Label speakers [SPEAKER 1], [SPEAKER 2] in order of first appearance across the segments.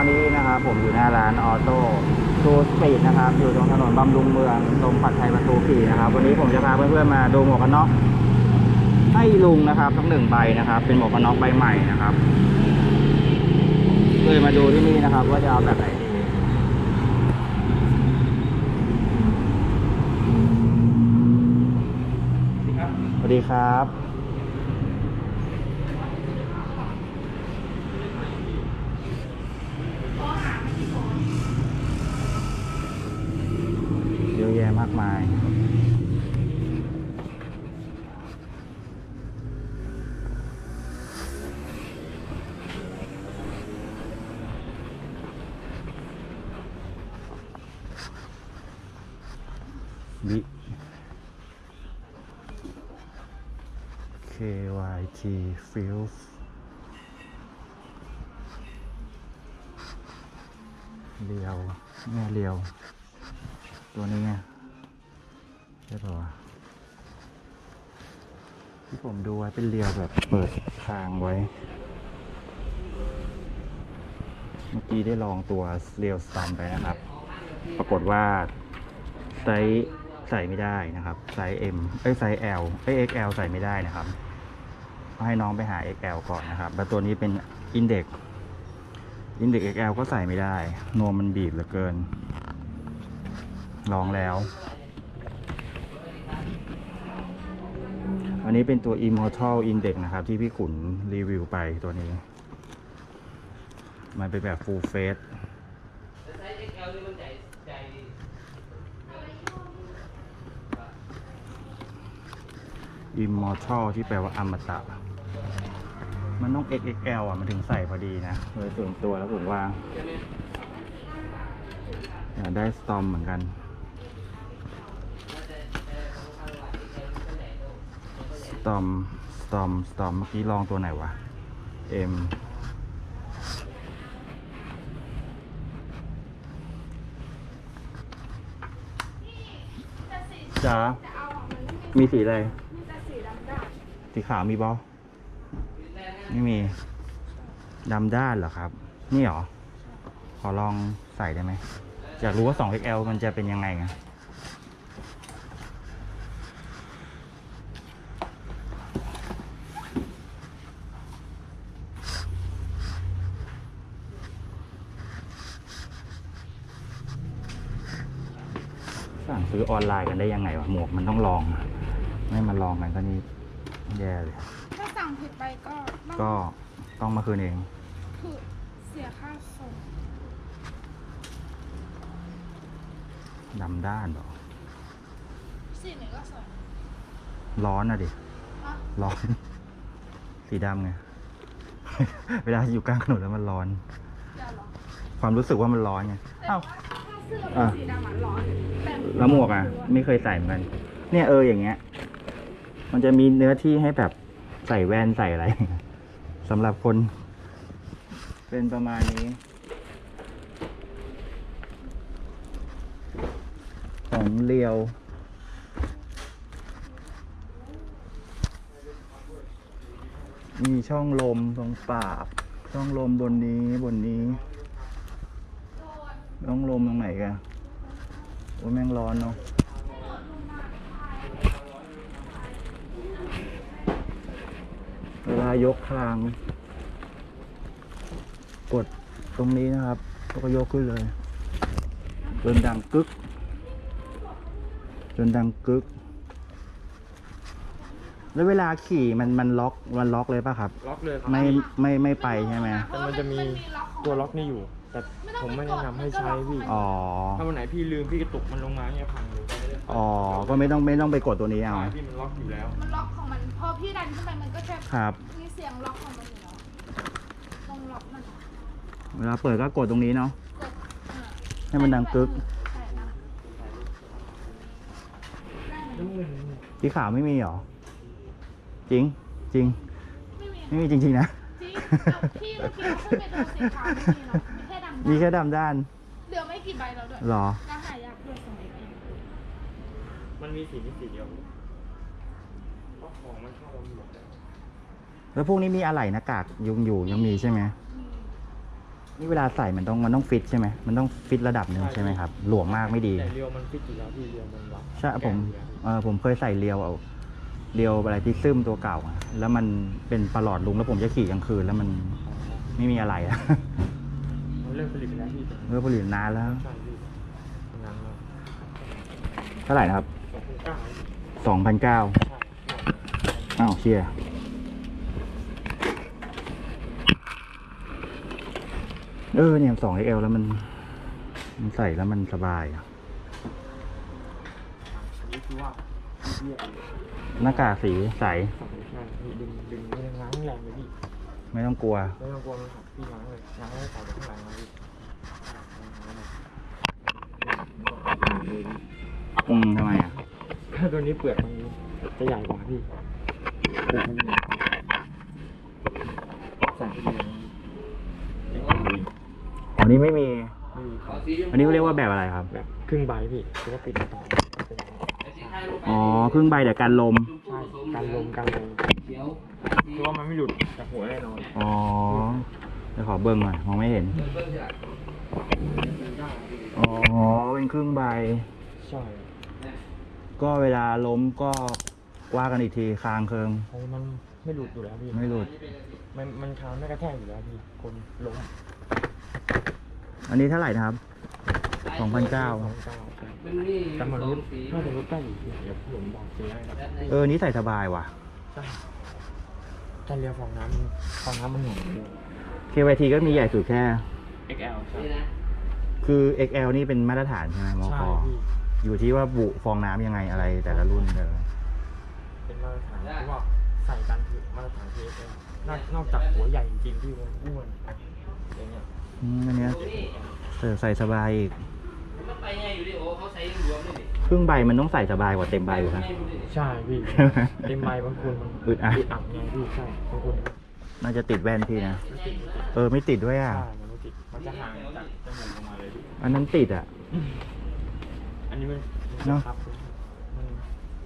[SPEAKER 1] อนนี้นะครับผมอยู่หน้าร้านออโต้ทูสปีดนะครับอยู่ตรงถนนบำรุงเมืองตรงผัดไทยประตูขี่นะครับวันนี้ผมจะพาเพื่อนๆมาดูหมวกกันน็อกให้ลุงนะครับทั้งหนึ่งใบนะครับ เป็นหมวกกันน็อกใบใหม่นะครับเลยมาดูที่นี่นะครับ ว่าจะเอาแบบไหนดีสวัสดีครับ เยอะแยะมากมายิ KYT Fields เรียวแม่เรียว ตัวนี้ไงใช่ป่าวะที่ผมดูไว้เป็นเรียวแบบเปิดทางไว้ เมื่อกี้ได้ลองตัวเรียวสตัมไปนะครับ ปรากฏว่าไซส์ ใส่ไม่ได้นะครับไซส์ M เอ้ยไซส์ L เอ้ย XL ใส่ไม่ได้นะครับก็ให้น้องไปหา XL ก่อนนะครับแล้วตัวนี้เป็นอินเด็กอินเด็ก XL ก็ใส่ไม่ได้ นวมมันบีบเหลือเกิน ลองแล้ว อันนี้เป็นตัว Immortal Index นะครับ ที่พี่ขุนรีวิวไปตัวนี้ มันเป็นแบบ full face
[SPEAKER 2] ไซส์ XL นี่มันใหญ่ใหญ่ดี
[SPEAKER 1] Immortal ที่แปลว่าอมตะ มันต้อง XXL อะ มันถึงใส่พอดีนะโดยส่วนตัวแล้วผมวา
[SPEAKER 2] ใช่ไหม
[SPEAKER 1] อยากได้ Storm เหมือนกัน Storm Storm Storm เมื่อกี้ลองตัวไหนวะ M จ๋ามีสีอะไร สีขาวมีบอไม่มีดำด้านเหรอครับ นี่หรอ ขอลองใส่ได้ไหมอยากรู้ว่า 2XL มันจะเป็นยังไงไงสั่งซื้อออนไลน์กันได้ยังไงวะหมวกมันต้องลอง ไม่มาลองกันก็นี่ แย่เลย
[SPEAKER 3] ถ้าสั่งผิดไปก็ต้อง
[SPEAKER 1] ก็ต้องมาคืนเอง
[SPEAKER 3] คือเสียค่าส่ง
[SPEAKER 1] ดำด้านเหรอ
[SPEAKER 3] สีไหนก็สวย
[SPEAKER 1] ร้อนอะดิ
[SPEAKER 3] อะ
[SPEAKER 1] ร้อน สีดำไง เวลาอยู่กลางถนนแล้วมันร้อน
[SPEAKER 3] อย่าหรอ
[SPEAKER 1] ความรู้สึกว่ามันร้อนไง
[SPEAKER 3] แต่
[SPEAKER 1] อ้าว
[SPEAKER 3] ว่าถ้าเสื้อ
[SPEAKER 1] อะ
[SPEAKER 3] เป็นสีดำมันร้อนแต่
[SPEAKER 1] แล้วหมวกอะ ไม่เคยใส่เหมือนกันเนี่ยเอออย่างเงี้ย มันจะมีเนื้อที่ให้แบบใส่แว่นใส่อะไรสำหรับคน เป็นประมาณนี้ของเรียวมีช่องลมตรงปากช่องลมบนนี้บนนี้ช่องลมตรงไหนกันโอ้แม่งร้อนเนาะ เวลายกคลาง กดตรงนี้นะครับแล้วก็ยกขึ้นเลย จนดังกึก จนดังกึก แล้วเวลาขี่มันมันล็อกมันล็อกเลยป่ะครับ
[SPEAKER 4] ล็อกเลยครับ
[SPEAKER 1] ไม่ไม่ไม่ไปใช่ไหม
[SPEAKER 4] แต่มันจะมีตัวล็อกนี่อยู่ แต่ผมไม่แนะนำให้ใช้พี่
[SPEAKER 1] อ๋อ
[SPEAKER 4] ถ้าวันไหนพี่ลืมพี่กระตุกมันลงมาเนี่ยพังเลย
[SPEAKER 1] อ๋อ ก็ไม่ต้องไม่ต้องไปกดตัวนี้เอา
[SPEAKER 4] ใช่พี่มันล็อกอยู่แล้ว
[SPEAKER 3] มันล็อกของมันพอพี่ดันขึ้นไปมันก็แค่
[SPEAKER 1] ครับ
[SPEAKER 3] มีเสียงล็อกของมันอยู่แล้วตรงล็อกมัน
[SPEAKER 1] เวลาเปิดก็กดตรงนี้เนาะ
[SPEAKER 3] กดอ่า
[SPEAKER 1] ให้มันดังกึก
[SPEAKER 3] ใช่นะได้ไหม
[SPEAKER 1] สีขาวไม่มีหรอ จริง จริง
[SPEAKER 3] ไม่มี
[SPEAKER 1] ไม่มีจริง ๆ นะ
[SPEAKER 3] จริงเอาพี่เมื่อกี้เราขึ้นไปตัวสีขาวไม่มีหรอกมีแค่ดำ
[SPEAKER 1] มีแค่
[SPEAKER 3] ๆ
[SPEAKER 1] ดำด้าน
[SPEAKER 3] เหลือไม่กี่ใบแล้วด้วย
[SPEAKER 1] หรอ
[SPEAKER 3] ก็หายากด้วยสมัยนี้
[SPEAKER 4] มันมีสีนี้สีเดียวเพราะของมันเข้าเราหมดแล้ว
[SPEAKER 1] แล้วพวกนี้มีอะไรหน้ากากยุงอยู่ยังมีใช่ไหม
[SPEAKER 3] ม
[SPEAKER 1] นี่เวลาใส่มันต้องมันต้องฟิตใช่ไหมมันต้องฟิตระดับหนึ่งใช่ไหมครับ หลวมมากไม่ดี
[SPEAKER 4] แต่เรียวมันฟิตอยู่แล้วพี่เรียวมันวัด
[SPEAKER 1] ใช่ผม
[SPEAKER 4] แกะอยู่แล้ว
[SPEAKER 1] เออผมเคยใส่เรียวเอาเรียวอะไรที่ซึมตัวเก่าอะแล้วมันเป็นประหลอดลุงแล้วผมจะขี่กลางคืนแล้วมันไม่มีอะไรอะ
[SPEAKER 4] มันเริ่มผลิตไปแล้วพี่แต่
[SPEAKER 1] เมื่อผลิตนานแล้ว
[SPEAKER 4] ใช่พี่ทำงานมา
[SPEAKER 1] เท่าไหร่นะครับ
[SPEAKER 4] สองพันเก้า
[SPEAKER 1] สองพันเก้า
[SPEAKER 4] ใช่
[SPEAKER 1] อ้าวเชียร์เออเนี่ยสอง XL แล้วมัน มันใส่แล้วมันสบายอะ
[SPEAKER 4] อันนี้คือว่าเรียก
[SPEAKER 1] หน้ากากสีใส
[SPEAKER 4] สองงานพี่ดึงดึงไม่ได้ง้างแรงเลยพี่
[SPEAKER 1] ไม่ต้องกลัว
[SPEAKER 4] ไม่ต้องกลัวมันหักพี่ง้างเลยง้างแล้วใส่ไปข้างหลังมาพี่ ตัวนี้เปลือกมันจะใหญ่กว่าพี่เปลือกมันใหญ่กว่าส่ไปเลย
[SPEAKER 1] อ๋อนี่ไม่มี
[SPEAKER 4] ไม่มี
[SPEAKER 2] ขอสีชมพู
[SPEAKER 1] อันนี้เขาเรียกว่าแบบอะไรครับ
[SPEAKER 4] แบบครึ่งใบพี่แล้วก็ปิดต่อ
[SPEAKER 2] อ๋
[SPEAKER 1] อ ครึ่งใบแต่กันลม
[SPEAKER 4] ใช่การลมการลม
[SPEAKER 2] เขียวสี
[SPEAKER 4] คือว่ามันไม่หลุดจากหัวแน่นอน
[SPEAKER 1] อ๋อเดี๋ยวขอเบิ้งหน่อยมองไม่เห็น อ๋อ เป็นครึ่งใบ
[SPEAKER 4] ใช่
[SPEAKER 1] ก็เวลาล้มก็ว่ากันอีกทีคางเคิง
[SPEAKER 4] เพราะมันไม่หลุดอยู่แล้วพี่
[SPEAKER 1] ไม่หลุด
[SPEAKER 4] มันมันคางไม่กระแทกอยู่แล้วพี่ คนล้ม
[SPEAKER 1] อันนี้เท่าไหร่นะครับสองพันเก้า
[SPEAKER 4] สองเก้าใช่
[SPEAKER 2] มันนี่
[SPEAKER 4] แต่มัน
[SPEAKER 2] สอ
[SPEAKER 4] รุ
[SPEAKER 2] ง
[SPEAKER 4] ด
[SPEAKER 2] สี
[SPEAKER 4] น่าจะรุดได้อยู่พี่เดี๋ยวผมบอกซื้อให้ครับ
[SPEAKER 1] เออนี้ใส่สบายว่ะ
[SPEAKER 4] ใช่การเรียวฟองน้ำมันฟองน้ำมันหนุน
[SPEAKER 1] KYT ก็มีใหญ่สุดแค่
[SPEAKER 4] XL ใช่
[SPEAKER 2] นี่นะ
[SPEAKER 1] คือ XL นี่เป็นมาตรฐานใช่ไหมม
[SPEAKER 4] ใช่
[SPEAKER 1] ค
[SPEAKER 4] พี่
[SPEAKER 1] อยู่ที่ว่าบุฟองน้ำยังไงอะไรแต่ละรุ่นแต่ละ
[SPEAKER 4] เป็นมาตรฐานที่ว่าใส่กันคือมาตรฐานที่ XL นอกนอกจากหัวใหญ่จริงๆที่มันอ้วนอย่างเงี้ย
[SPEAKER 1] อืมอันเนี้ย
[SPEAKER 2] ตัวนี้
[SPEAKER 1] เออใส่สบายอีก
[SPEAKER 2] มันไปไงอยู่ดิโอ้เขาใส่รวมๆเลยดิ
[SPEAKER 1] ครึ่งใบมันต้องใส่สบายกว่าเต็มใบอยู่นะ
[SPEAKER 4] ใช่พี่ เต็มใบบางคนมัน
[SPEAKER 1] อึดอัด
[SPEAKER 4] อัดไงพี่ใช่บางคน
[SPEAKER 1] น่าจะติดแว่นพี่นะ
[SPEAKER 4] ไม่ติดไม่ติด
[SPEAKER 1] เออไม่ติดด้วยอะ
[SPEAKER 4] ใช่มันไม่ติดมันจะห่างจากจมูกออกมาเลยพี่
[SPEAKER 1] อันนั้นติดอะ
[SPEAKER 4] อั นนี้มันมัน
[SPEAKER 1] เนอะ
[SPEAKER 4] ครับมัน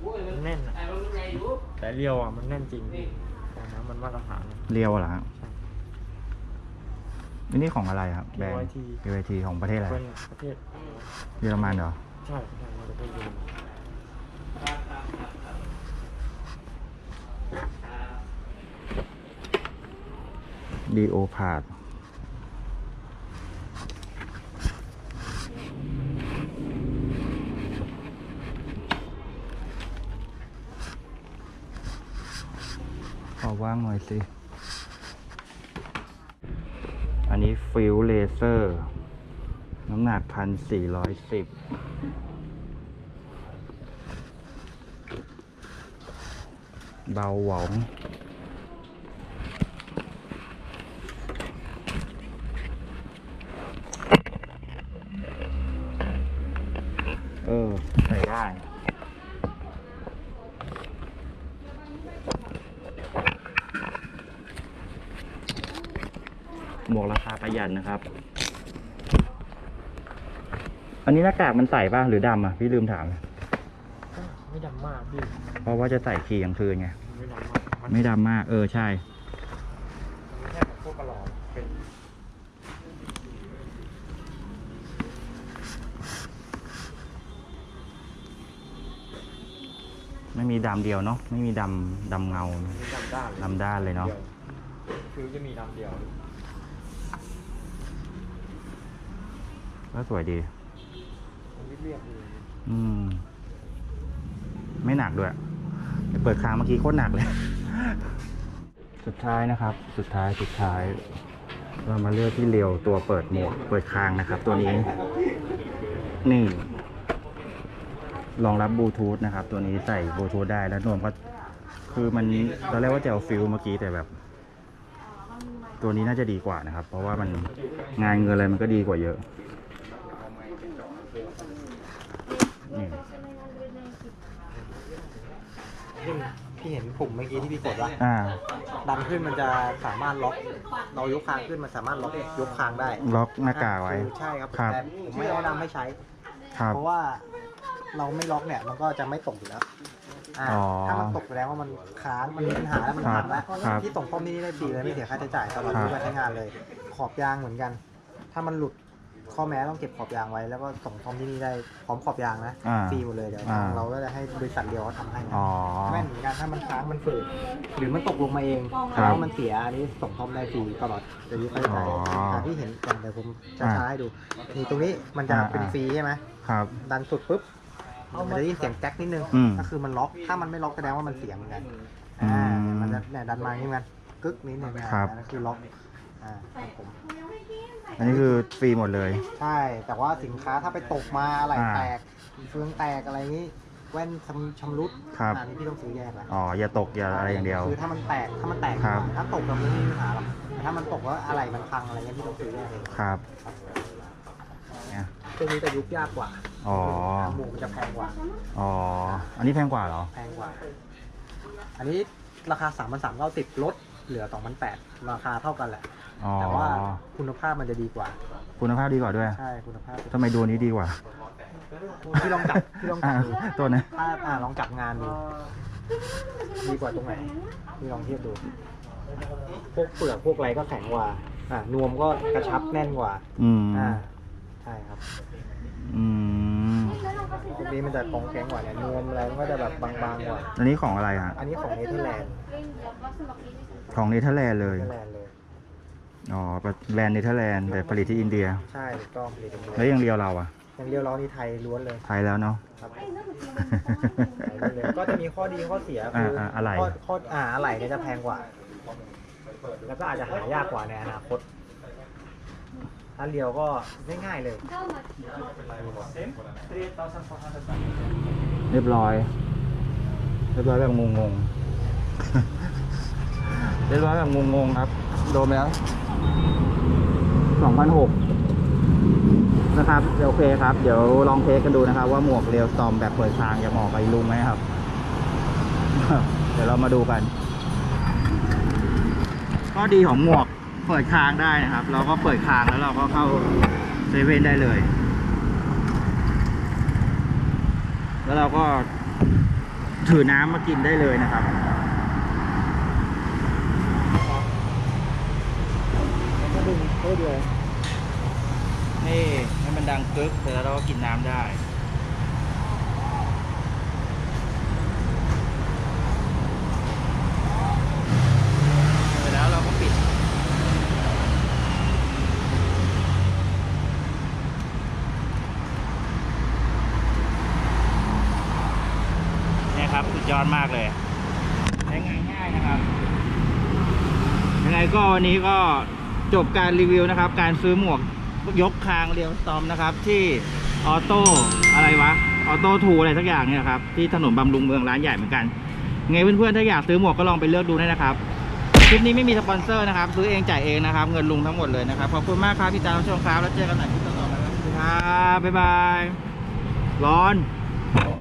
[SPEAKER 2] โอ้ยมัน
[SPEAKER 4] แน่นอะ
[SPEAKER 2] ไอ้มันไงอยู่
[SPEAKER 4] แต่เรียวอะมันแน่นจริงพี่ฟองน้ำมันมาตรฐานนะ
[SPEAKER 1] เรียวเหรอฮะอันนี้ของอะไรครับแบรนด์
[SPEAKER 4] BYT
[SPEAKER 1] BYT ของประเทศอะไร
[SPEAKER 4] เป็นประเทศ
[SPEAKER 1] เยอรมันเหรอ
[SPEAKER 4] ใช่ใช่เราจะไปดู
[SPEAKER 1] ดีโอพาด อว่างหน่อยสิ อันนี้ฟิลเลเซอร์ น้ำหนักพันสี่ร้อยสิบเบาหวงเออ ใส่ได้ หมวกราคาประหยัดนะครับ อันนี้หน้ากากมันใส่ป่ะหรือดำอะพี่ลืมถาม
[SPEAKER 4] ก็ไม่ดำมากพี่
[SPEAKER 1] เพราะว่าจะใส่ขี่กลางคืนไง
[SPEAKER 4] ไม่ดำมากมัน
[SPEAKER 1] ไม่ดำมาก เออใช่
[SPEAKER 4] มันแค่แบบพวกกระหล่อเป็น
[SPEAKER 1] ไม่มีดำเดียวเนาะไม่มีดำดำเงา
[SPEAKER 4] ไม่ดำด้าน
[SPEAKER 1] ดำด้านเลยเนาะ
[SPEAKER 4] ดีวคือจะมีดำเดียว
[SPEAKER 1] ก็สวยดี
[SPEAKER 4] มันเรียบๆเลย
[SPEAKER 1] อืม ไม่หนักด้วย เปิดค้างเมื่อกี้โคตรหนักเลย สุดท้ายนะครับ สุดท้าย สุดท้าย เรามาเลือกที่เรียวตัวเปิดหมวกเปิดคางนะครับ ตัวนี้ นี่รองรับบลูทูธนะครับ ตัวนี้ใส่บลูทูธได้แล้วนวมก็คือมันตอนแรกว่าจะเอาฟิลเมื่อกี้แต่แบบ ตัวนี้น่าจะดีกว่านะครับ เพราะว่ามันงานเงินอะไรมันก็ดีกว่าเยอะนี่
[SPEAKER 5] พี่เห็นปุ่มเมื่อกี้ที่พี่กดว่า
[SPEAKER 1] อ่า
[SPEAKER 5] ดันขึ้นมันจะสามารถล็อกเรายกคางขึ้นมันสามารถล็อกยกคางได้
[SPEAKER 1] ล็อกหน้ากากไว้
[SPEAKER 5] คือใช่ครับ
[SPEAKER 1] ครับ
[SPEAKER 5] แต่ผมไม่แนะนำให้ใช้
[SPEAKER 1] ครับ
[SPEAKER 5] เพราะว่าเราไม่ล็อกเนี่ยมันก็จะไม่ตกอยู่แล้วอ่า
[SPEAKER 1] อ๋อ
[SPEAKER 5] ถ้ามันตกแสดงว่ามันค้างมันมีปัญหาแล้วมัน
[SPEAKER 1] ครับ
[SPEAKER 5] พังแล้ว
[SPEAKER 1] ครับ
[SPEAKER 5] ที่ส่งป้อมนี่ได้ฟรีเลยไม่เสียค่าใช้จ่ายตลอดอายุการใช้งานเลย ขอบยางเหมือนกัน ถ้ามันหลุด ข้อแม้ต้องเก็บขอบยางไว้แล้วก็ส่งทอมที่นี่ได้พร้อมขอบยางนะ
[SPEAKER 1] อ่า
[SPEAKER 5] ฟรีหมดเลยเดี๋ยว
[SPEAKER 1] อ่า
[SPEAKER 5] ทางเราก็จะให้บริษัทเดียวเขาทำให้นะ
[SPEAKER 1] อ๋อ
[SPEAKER 5] แม่นเหมือนกันถ้ามันค้างมันฝืดหรือมันตกลงมาเอง
[SPEAKER 1] ครับ
[SPEAKER 5] แล้วมันเสียอันนี้ส่งทอมได้ฟรีตลอดจะยึดค่าใช้จ่าย
[SPEAKER 1] อ๋ออ่า
[SPEAKER 5] ที่เห็นอย่างเดี๋ยวผมช้าๆให้ดูนี่ตรงนี้มันจะ
[SPEAKER 1] อ่า
[SPEAKER 5] เป็น
[SPEAKER 1] อ่า
[SPEAKER 5] ฟรีใช่ไหม
[SPEAKER 1] ครับ
[SPEAKER 5] ดันสุดปุ๊บมันจะได้ยินเสียงแก๊กนิดนึง
[SPEAKER 1] อืม
[SPEAKER 5] ก็คือมันล็อกถ้ามันไม่ล็อกแสดงว่ามันเสียเหมือนกัน
[SPEAKER 1] อืม
[SPEAKER 5] อ่าเนี่ยมันจะเนี่ยดันมาอย่างนี้เหมือนกันกึกนิดนึงนะครับอันนั่นคือล็อกอ่าครับผม
[SPEAKER 1] อันนี้คือฟรีหมดเลย
[SPEAKER 5] ใช่ แต่ว่าสินค้าถ้าไปตกมาอะไร
[SPEAKER 1] อ่า
[SPEAKER 5] แตกเฟืองแตกอะไรนี้ แว่นชำชำรุด
[SPEAKER 1] ครับ
[SPEAKER 5] อันนี้พี่ต้องซื้อแยกละ
[SPEAKER 1] อ๋อ อย่าตกอย่าอะไรอย่างเดียว
[SPEAKER 5] คือถ้ามันแตกถ้ามันแตก
[SPEAKER 1] ครับ
[SPEAKER 5] ถ้าตกก็ไม่มีปัญหาหรอกแต่ถ้ามันตกว่าอะไรมันพังอะไรเงี้ยพี่ต้องซื้อแยกเอง
[SPEAKER 1] ครับเนี่ย
[SPEAKER 5] ตัวนี้จะยุบยากกว่า
[SPEAKER 1] อ๋อ
[SPEAKER 5] หมูมันจะแพงกว่า
[SPEAKER 1] อ๋อ อันนี้แพงกว่าเหรอ
[SPEAKER 5] แพงกว่า อันนี้ราคา3 3 9 0ลดเหลือ2,800ราคาเท่ากันแหละ
[SPEAKER 1] อ๋อ
[SPEAKER 5] แต่ว่าคุณภาพมันจะดีกว่า
[SPEAKER 1] คุณภาพดีกว่าด้วย
[SPEAKER 5] ใช่คุณภาพ
[SPEAKER 1] ทำไมดูอันนี้ดีกว่า
[SPEAKER 5] พี่ลองจับพี่ลองจั
[SPEAKER 1] อ่า
[SPEAKER 5] บดู
[SPEAKER 1] ตัวนะ
[SPEAKER 5] ถ้าอ่าลองจับงานดู ดีกว่าตรงไหนพี่ลองเทียบดู พวกเปลือกพวกอะไรก็แข็งกว่า อ่านวมก็กระชับแน่นกว่า
[SPEAKER 1] อืม
[SPEAKER 5] อ่า ใช่ครับ
[SPEAKER 1] อืม
[SPEAKER 5] พวกนี้มันจะกองแข็งกว่าเนี่ยนวมอะไรมันก็จะแบบบางๆกว่า
[SPEAKER 1] อันนี้ของอะไรฮะ
[SPEAKER 5] อันนี้ของเนเธอร์แลนด์
[SPEAKER 1] ของเนเธอร์แลนด์เล
[SPEAKER 5] เน
[SPEAKER 1] ย
[SPEAKER 5] เธอร์แลนด์เลย
[SPEAKER 1] อ๋อแบรนด์เนเธอร์แลนด์แต่ผลิตที่อินเดีย
[SPEAKER 5] ใช่ถูกต้องผลิตเอง
[SPEAKER 1] แล้วอย่างเดียวเราอะ
[SPEAKER 5] อย่างเดียวเรานี่ไทยล้วนเลย
[SPEAKER 1] ไทยแล้วเนาะ
[SPEAKER 5] ครับ ไทยล้วนเลยก็จะมีข้อดีข้อเสียคืออา
[SPEAKER 1] อะไร
[SPEAKER 5] ข้อข้ออ่าอะไรเนี่ยจะแพงกว่า แล้วก็อาจจะหายากกว่าในอนาคตถ้าเรียวก็ง่ายๆเลย
[SPEAKER 1] เรียบร้อย เรียบร้อยแบบงงๆเรียบร้อยแบบงงๆครับ โดนไปแล้วสองพันหกนะครับเดี๋ยวโอเคครับ เดี๋ยวลองเทสกันดูนะครับ ว่าหมวกเรียวตอมแบบเปิดทางจะเหมาะกับลุงไหมครับ เดี๋ยวเรามาดูกัน ข้อดีของหมวกเปิดคางได้นะครับ เราก็เปิดคางแล้วเราก็เข้าเซเว่นได้เลย แล้วเราก็ถือน้ำมากินได้เลยนะครับ
[SPEAKER 5] ก็ดึง เพื่อเดียว
[SPEAKER 1] นี่ให้มันดังกึกเสร็จแล้วเราก็กินน้ำได้ เสร็จแล้วเราก็ปิด เนี่ยครับสุดยอดมากเลยใช้งานง่ายนะครับยังไงก็วันนี้ก็ จบการรีวิวนะครับ การซื้อหมวกยกคางเรียวตอมนะครับ ที่ออโต้อะไรวะออโต้ทูอะไรสักอย่างเนี่ยครับที่ถนนบำรุงเมืองร้านใหญ่เหมือนกันไงเพื่อนๆถ้าอยากซื้อหมวกก็ลองไปเลือกดูได้นะครับคลิปนี้ไม่มีสปอนเซอร์นะครับ ซื้อเองจ่ายเองนะครับ เงินลุงทั้งหมดเลยนะครับ ขอบคุณมากครับที่ตามชมครับ แล้วเจอกันใหม่คลิปต่อๆไปครับบ๊ายบาย ร้อน